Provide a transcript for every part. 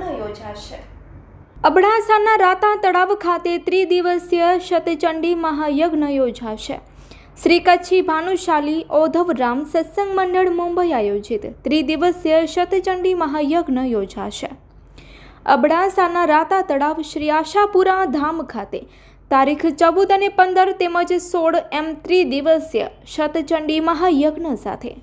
મહાયજ્ઞ યોજાશે. અબડાસાના રાતા તળાવ ખાતે ત્રિદિવસીય શતચંડી મહાયજ્ઞ યોજાશે. શ્રી કચ્છી ભાનુશાલી ઓધવરામ સત્સંગ મંડળ મુંબઈ આયોજિત ત્રિદિવસીય શતચંડી મહાયજ્ઞ યોજાશે. અબડાસાના રાતા તળાવ શ્રી આશાપુરા ધામ ખાતે તારીખ ચૌદ અને પંદર તેમજ સોળ એમ ત્રિદિવસીય શતચંડી મહાયજ્ઞ સાથે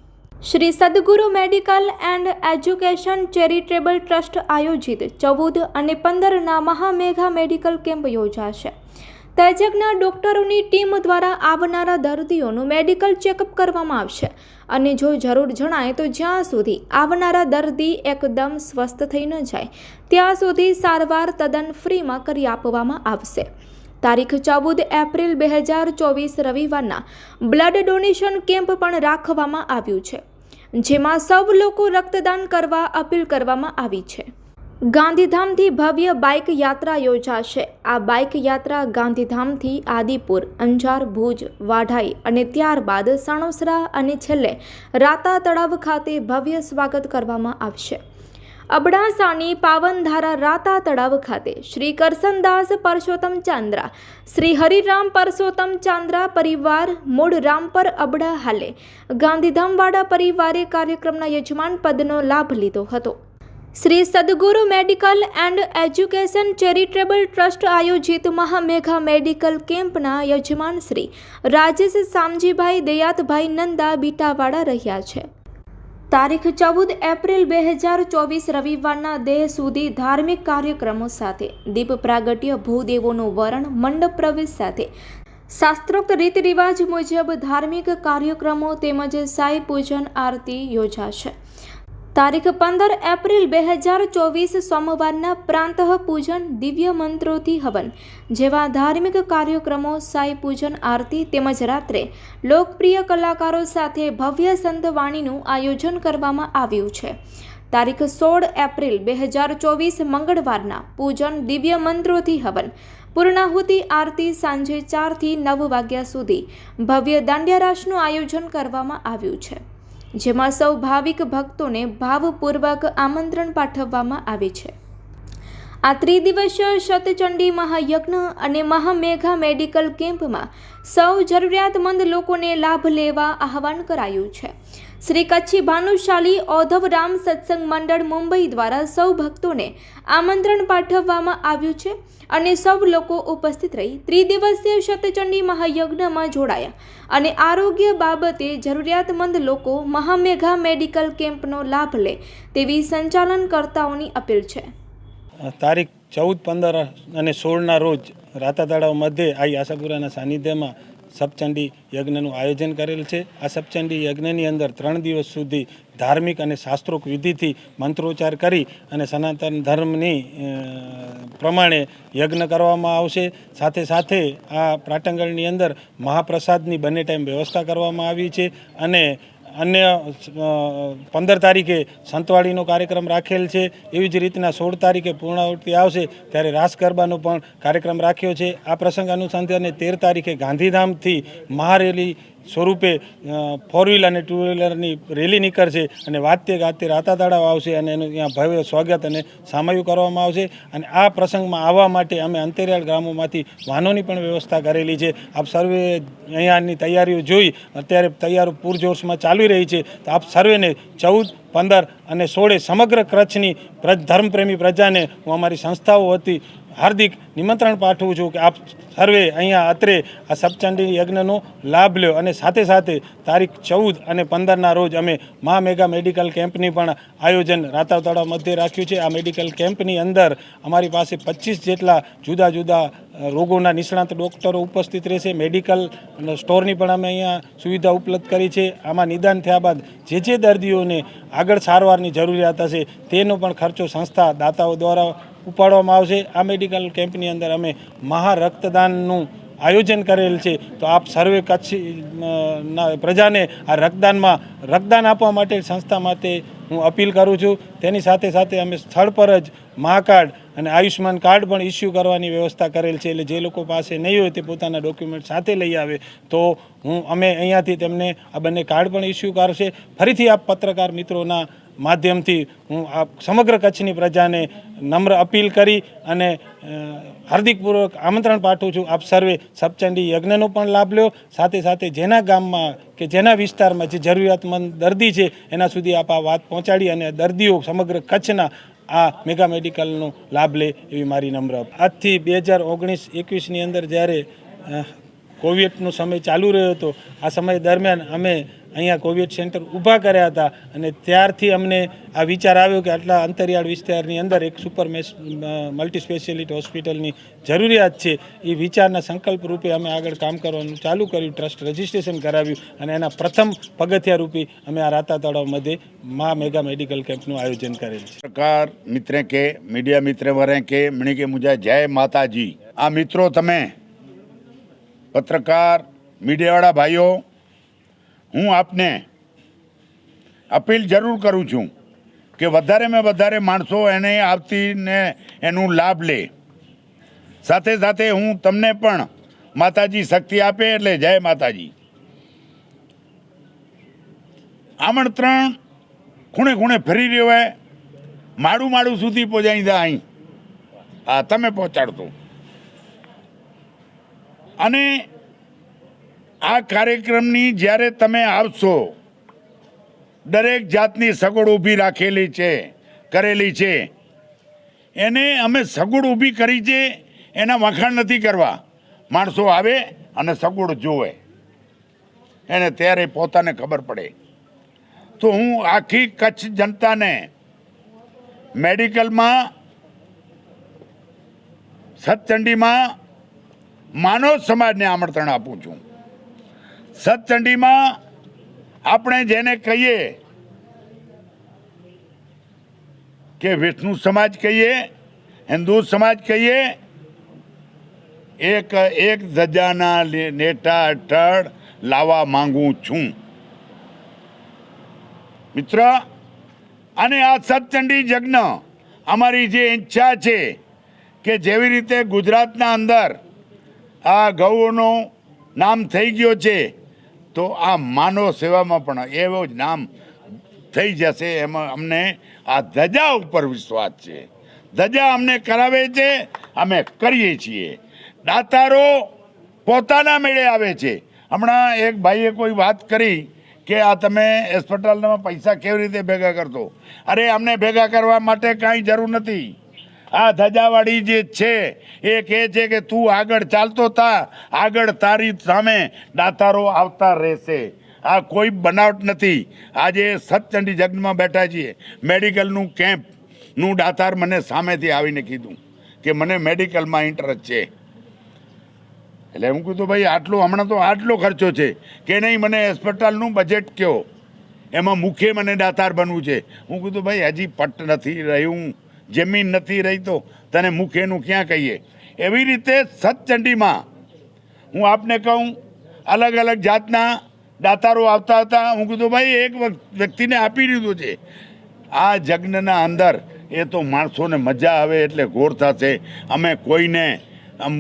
Shri Sadguru medical and education charitable trust આયોજિત ચૌદ અને પંદરના મહામેઘા મેડિકલ કેમ્પ યોજાશે. તજજ્ઞ ડોક્ટરોની ટીમ દ્વારા આવનારા દર્દીઓનું મેડિકલ ચેકઅપ કરવામાં આવશે અને જો જરૂર જણાય તો જ્યાં સુધી આવનારા દર્દી એકદમ સ્વસ્થ થઈ ન જાય, ત્યાં સુધી સારવાર તદ્દન ફ્રીમાં કરી આપવામાં આવશે. તારીખ ચૌદ એપ્રિલ બે હજાર ચોવીસ રવિવારના બ્લડ ડોનેશન કેમ્પ પણ રાખવામાં આવ્યું છે. જેમાં સૌ લોકો રક્તદાન કરવા અપીલ કરવામાં આવી છે. ગાંધીધામથી ભવ્ય બાઇક યાત્રા યોજાશે. આ બાઇક યાત્રા ગાંધીધામથી આદિપુર, અંજાર, ભુજ, વાઢાઈ અને ત્યારબાદ સણોસરા અને છેલ્લે રાતા તળાવ ખાતે ભવ્ય સ્વાગત કરવામાં આવશે. અબડાસાની પાવનધારા રાતા તળાવ ખાતે શ્રી કરસનદાસ પરસોત્તમ ચાંદ્રા, શ્રી હરિરામ પરસોત્તમ ચાંદ્રા પરિવાર મૂળ રામપર અબડા હાલે. ગાંધીધામવાડા પરિવારે કાર્યક્રમના યજમાન પદનો લાભ લીધો હતો. Shri Sadguru medical and education charitable trust આયોજિત મહામેઘા મેડિકલ કેમ્પના યજમાન શ્રી રાજેશ સામજીભાઈ દયાતભાઈ નંદા બીટાવાડા રહ્યા છે. તારીખ ચૌદ એપ્રિલ બે હજાર ચોવીસ રવિવારના દેહ સુધી ધાર્મિક કાર્યક્રમો સાથે, દીપ પ્રાગટ્ય, ભૂદેવોનું વરણ, મંડપ પ્રવેશ સાથે. શાસ્ત્રોક્ત રીત રિવાજ મુજબ ધાર્મિક કાર્યક્રમો તેમજ સાઈ પૂજન આરતી યોજાશે. તારીખ પંદર એપ્રિલ બે હજાર ચોવીસ સોમવારના પ્રાંતઃ પૂજન દિવ્ય મંત્રોથી હવન, જેવા ધાર્મિક કાર્યક્રમો, સાઈ પૂજન, આરતી તેમજ રાત્રે લોકપ્રિય કલાકારો સાથે ભવ્ય સંતવાણીનું આયોજન કરવામાં આવ્યું છે. તારીખ સોળ એપ્રિલ બે હજાર ચોવીસ મંગળવારના પૂજન દિવ્ય મંત્રોથી હવન, પૂર્ણાહુતિ આરતી સાંજે ચારથી નવ વાગ્યા સુધી ભવ્ય દાંડિયારાસનું આયોજન કરવામાં આવ્યું છે. જેમાં સૌ ભાવિક ભક્તોને ભાવપૂર્વક આમંત્રણ પાઠવવામાં આવે છે. આ ત્રિદિવસીય શતચંડી મહાયજ્ઞ અને મહામેઘા મેડિકલ કેમ્પમાં સૌ જરૂરિયાતમંદ લોકોને લાભ લેવા આહવાન કરાયું છે. શ્રી કચ્છી ભાનુશાલી ઔધવરામ સત્સંગ મંડળ મુંબઈ દ્વારા સૌ ભક્તોને આમંત્રણ પાઠવવામાં આવ્યું છે અને સૌ લોકો ઉપસ્થિત રહી ત્રિદિવસીય શતચંડી મહાયજ્ઞમાં જોડાયા અને આરોગ્ય બાબતે જરૂરિયાતમંદ લોકો મહામેઘા મેડિકલ કેમ્પનો લાભ લે તેવી સંચાલનકર્તાઓની અપીલ છે. તારીખ ચૌદ, પંદર અને સોળના રોજ રાતા તળાવ મધ્યે આ આશાપુરાના સાનિધ્યમાં સપચંડી યજ્ઞનું આયોજન કરેલ છે. આ સપચંડી યજ્ઞની અંદર ત્રણ દિવસ સુધી ધાર્મિક અને શાસ્ત્રોક વિધિથી મંત્રોચ્ચાર કરી અને સનાતન ધર્મની પ્રમાણે યજ્ઞ કરવામાં આવશે. સાથે સાથે આ પ્રાટંગણની અંદર મહાપ્રસાદની બંને ટાઈમ વ્યવસ્થા કરવામાં આવી છે અને અન્ય પંદર તારીખે સંતવાડીનો કાર્યક્રમ રાખેલ છે. એવી જ રીતના સોળ તારીખે પૂર્ણાવૃત્તિ આવશે ત્યારે રાસ ગરબાનો પણ કાર્યક્રમ રાખ્યો છે. આ પ્રસંગ અનુસંધાને તેર તારીખે ગાંધીધામથી મહારેલી સ્વરૂપે ફોર વ્હીલ અને ટુ વ્હીલરની રેલી નીકળશે અને વાતે ગાતે રાતા તળાવ આવશે અને એનું ત્યાં ભવ્ય સ્વાગત અને સામયું કરવામાં આવશે. અને આ પ્રસંગમાં આવવા માટે અમે અંતરિયાળ ગ્રામોમાંથી વાહનોની પણ વ્યવસ્થા કરેલી છે. આપ સર્વે અહીંયાની તૈયારીઓ જોઈ, અત્યારે તૈયારો પૂરજોશમાં ચાલી રહી છે. તો આપ સર્વેને ચૌદ, પંદર અને સોળે સમગ્ર કચ્છની ધર્મપ્રેમી પ્રજાને હું અમારી સંસ્થાઓ વતી હાર્દિક નિમંત્રણ પાઠવું છું કે આપ સર્વે અહીંયા અત્રે આ સપ્તચંડી યજ્ઞનો લાભ લ્યો અને સાથે સાથે તારીખ ચૌદ અને પંદરના રોજ અમે મહા મેગા મેડિકલ કેમ્પની પણ આયોજન રાતાવ તળાવ મધ્યે રાખ્યું છે. આ મેડિકલ કેમ્પની અંદર અમારી પાસે પચીસ જેટલા જુદા જુદા રોગોના નિષ્ણાત ડૉક્ટરો ઉપસ્થિત રહેશે. મેડિકલ સ્ટોરની પણ અમે અહીંયા સુવિધા ઉપલબ્ધ કરી છે. આમાં નિદાન થયા બાદ જે જે દર્દીઓને આગળ સારવારની જરૂરિયાત હશે તેનો પણ ખર્ચો સંસ્થા દાતાઓ દ્વારા ઉપાડવામાં આવશે. આ મેડિકલ કેમ્પની અંદર અમે મહા રક્તદાનનું આયોજન કરેલ છે. તો આપ સર્વે કચ્છી પ્રજાને આ રક્તદાનમાં, રક્તદાન આપવા માટે સંસ્થા માટે હું અપીલ કરું છું. તેની સાથે સાથે અમે સ્થળ પર જ મા કાર્ડ અને આયુષ્યમાન કાર્ડ પણ ઇસ્યુ કરવાની વ્યવસ્થા કરેલ છે. એટલે જે લોકો પાસે નહીં હોય તે પોતાના ડોક્યુમેન્ટ સાથે લઈ આવે. તો હું, અમે અહીંયાથી તેમને આ બંને કાર્ડ પણ ઇસ્યુ કરશે. ફરીથી આપ પત્રકાર મિત્રોના માધ્યમથી હું આ સમગ્ર કચ્છની પ્રજાને નમ્ર અપીલ કરી અને હાર્દિકપૂર્વક આમંત્રણ પાઠવું છું. આપ સર્વે સપચંડી યજ્ઞનો પણ લાભ લ્યો. સાથે સાથે જેના ગામમાં કે જેના વિસ્તારમાં જે જરૂરિયાતમંદ દર્દી છે, એના સુધી આપ આ વાત પહોંચાડી અને દર્દીઓ સમગ્ર કચ્છના આ મેગા મેડિકલનો લાભ લે એવી મારી નમ્ર આજથી બે હજાર ઓગણીસ એકવીસની અંદર જ્યારે કોવિડનો સમય ચાલુ રહ્યો હતો. આ સમય દરમિયાન અમે અહીંયા કોવિડ સેન્ટર ઊભા કર્યા હતા અને ત્યારથી અમને આ વિચાર આવ્યો કે આટલા અંતરિયાળ વિસ્તારની અંદર એક સુપર મલ્ટી સ્પેશિયાલિટી હોસ્પિટલની જરૂરિયાત છે. એ વિચારના સંકલ્પ રૂપે અમે આગળ કામ કરવાનું ચાલુ કર્યું, ટ્રસ્ટ રજિસ્ટ્રેશન કરાવ્યું અને એના પ્રથમ પગથિયા રૂપી અમે આ રાતા તળાવ મા મેગા મેડિકલ કેમ્પનું આયોજન કરેલ છે. સરકાર મિત્રે કે, મીડિયા મિત્ર વરે કે, મણી કે મુજા જય માતાજી. આ મિત્રો તમે પત્રકાર, મીડિયાવાળા ભાઈઓ, હું આપને અપીલ જરૂર કરું છું કે વધારેમાં વધારે માણસો એને આવતીને એનું લાભ લે. સાથે સાથે હું તમને પણ માતાજી શક્તિ આપે એટલે જય માતાજી. આમંત્રણ ખૂણે ખૂણે ફરી રહ્યો હોય માળું માળું સુધી પહોંચાડી દા અહીં. હા, તમે પહોંચાડતો અને આ કાર્યક્રમની જ્યારે તમે આવશો, દરેક જાતની સગવડ ઊભી રાખેલી છે, કરેલી છે. એને અમે સગવડ ઊભી કરી છે, એના વખાણ નથી કરવા. માણસો આવે અને સગવડ જોવે એને ત્યારે પોતાને ખબર પડે. તો હું આખી કચ્છ જનતાને મેડિકલમાં, સતચંડીમાં માનવ સમાજને આમંત્રણ આપું છું. સતચંડીમાં આપણે જેને કહીએ કે વિષ્ણુ સમાજ કહીએ, હિન્દુ સમાજ કહીએ, એક એક ધજાના નેટા અઠળ લાવવા માંગુ છું. મિત્ર, અને આ સતચંડી યજ્ઞ અમારી જે ઈચ્છા છે કે જેવી રીતે ગુજરાતના અંદર આ ગૌનું નામ થઈ ગયો છે, તો આ માનવ સેવામાં પણ એવો જ નામ થઈ જશે એમાં અમને આ ધજા ઉપર વિશ્વાસ છે. ધજા અમને કરાવે છે, અમે કરીએ છીએ. દાતારો પોતાના મેળે આવે છે. હમણાં એક ભાઈએ કોઈ વાત કરી કે આ તમે હોસ્પિટલમાં પૈસા કેવી રીતે ભેગા કરતો અરે, અમને ભેગા કરવા માટે કાંઈ જરૂર નથી. આ ધજાવાળી જે છે, એ કહે છે કે તું આગળ ચાલતો થા, આગળ તારી સામે દાતારો આવતા રહેશે. આ કોઈ બનાવટ નથી. આજે સતચંડી જગ્નમાં બેઠા છીએ. મેડિકલનું કેમ્પનું દાતાર મને સામેથી આવીને કીધું કે મને મેડિકલમાં ઇન્ટરેસ્ટ છે. એટલે હું કીધું, ભાઈ, આટલું હમણાં તો આટલો ખર્ચો છે. કે નહીં મને હોસ્પિટલનું બજેટ કયો? એમાં મુખ્ય મને દાતાર બનવું છે. હું કીધું, ભાઈ, હજી પટ નથી રહ્યું. જમીન નથી રહી તો તને મુખેનું ક્યાં કહીએ? એવી રીતે સતચંડીમાં હું આપને કહું, અલગ અલગ જાતના દાતારો આવતા હતા. હું કીધું, ભાઈ, એક વ્યક્તિને આપી દીધું છે. આ જગ્નના અંદર એ તો માણસોને મજા આવે એટલે ઘોર થશે. અમે કોઈને આમ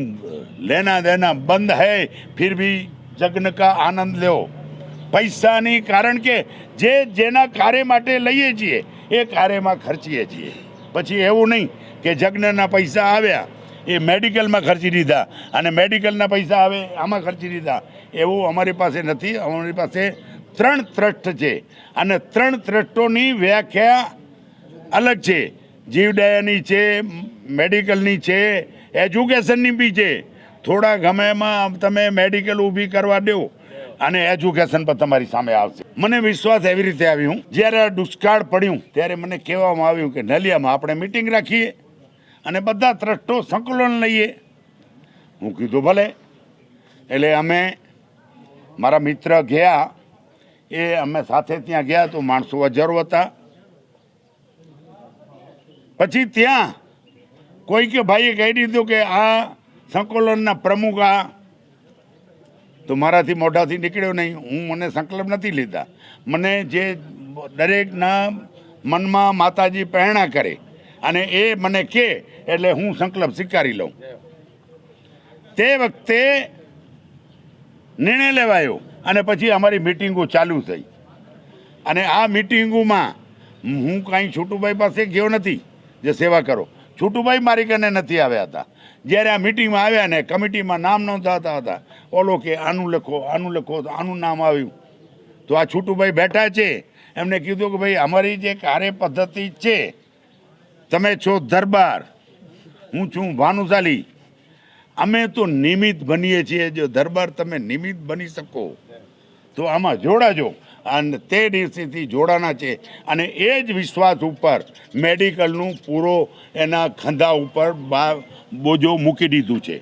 લેના દેના બંધ હૈ, ફિર ભી જગ્ન કા આનંદ લેવો પૈસાની કારણ કે જે જેના કાર્ય માટે લઈએ છીએ, એ કાર્યમાં ખર્ચીએ છીએ. પછી એવું નહીં કે જગ્નના પૈસા આવ્યા, એ મેડિકલમાં ખર્ચી દીધા. અને મેડિકલના પૈસા આવે, આમાં ખર્ચી દીધા. એવું અમારી પાસે નથી, અમારી પાસે ત્રણ ત્રષ્ટ છે. અને ત્રણ ત્રષ્ટોની વ્યાખ્યા અલગ છે. જીવદયાની છે, મેડિકલની છે, એજ્યુકેશનની બી છે. થોડા ગમેમાં તમે મેડિકલ ઊભી કરવા દો. અને એજ્યુકેશન પર તમારી સામે આવશે. મને વિશ્વાસ એવી રીતે આવ્યું જ્યારે દુષ્કાળ પડ્યું, ત્યારે મને કહેવામાં આવ્યું કે, નલિયામાં આપણે મિટિંગ રાખીએ અને બધા ટ્રસ્ટો સંકલન લઈએ. હું કીધું, ભલે. એટલે અમે, મારા મિત્ર ગયા, એ અમે સાથે ત્યાં ગયા તો માણસો હજારો હતા. પછી ત્યાં કોઈ કે ભાઈએ કહી દીધું કે આ સંકલનના પ્રમુખ આ તો મારાથી મોઢાથી નીકળ્યો નહીં. હું મને સંકલ્પ નથી લીધા. મને જે દરેકના મનમાં માતાજી પ્રેરણા કરે અને એ મને કહે એટલે હું સંકલ્પ સ્વીકારી લઉં. તે વખતે નિર્ણય લેવાયો અને પછી અમારી મિટિંગો ચાલુ થઈ. અને આ મિટિંગોમાં હું કાંઈ છોટુભાઈ પાસે ગયો નથી. જે સેવા કરો. છોટુભાઈ મારી કને નથી આવ્યા હતા. જ્યારે આ મિટિંગમાં આવ્યા ને કમિટીમાં નામ નોંધાતા હતા. ઓલો કે આનું લખો આનું લખો, તો આનું નામ આવ્યું. તો આ છોટુભાઈ બેઠા છે. એમને કીધું કે ભાઈ, અમારી જે કાર્ય પદ્ધતિ છે, તમે છો દરબાર, હું છું ભાનુશાલી. અમે તો નિમિત્ત બનીએ છીએ. જો દરબાર તમે નિમિત્ત બની શકો, તો આમાં જોડાજો. અને તે દિવસેથી જોડાના છે. અને એ જ વિશ્વાસ ઉપર મેડિકલનું પૂરો એના ખંધા ઉપર બોજો મૂકી દીધું છે.